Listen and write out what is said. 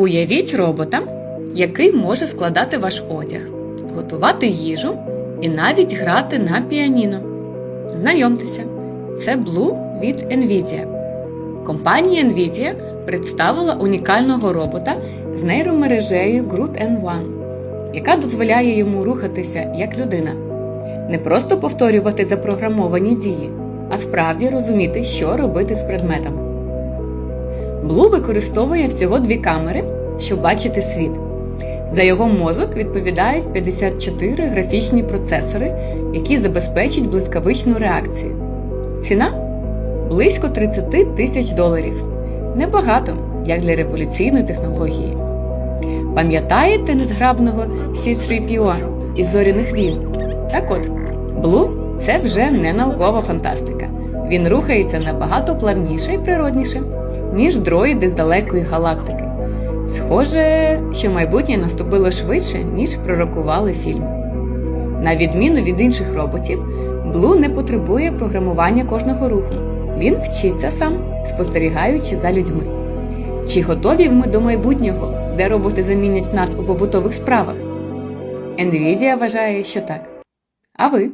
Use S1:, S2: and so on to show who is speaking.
S1: Уявіть робота, який може складати ваш одяг, готувати їжу і навіть грати на піаніно. Знайомтеся, це Blue від NVIDIA. Компанія NVIDIA представила унікального робота з нейромережею GRUT N1, яка дозволяє йому рухатися як людина, не просто повторювати запрограмовані дії, а справді розуміти, що робити з предметами. Blue використовує всього дві камери, щоб бачити світ. За його мозок відповідають 54 графічні процесори, які забезпечать блискавичну реакцію. Ціна близько 30 тисяч доларів. Небагато, як для революційної технології. Пам'ятаєте незграбного C3PO із зоряних війн? Так от, Blue – це вже не наукова фантастика. Він рухається набагато плавніше і природніше, ніж дроїди з далекої галактики. Схоже, що майбутнє наступило швидше, ніж пророкували фільми. На відміну від інших роботів, Blue не потребує програмування кожного руху. Він вчиться сам, спостерігаючи за людьми. Чи готові ми до майбутнього, де роботи замінять нас у побутових справах? Nvidia вважає, що так. А ви?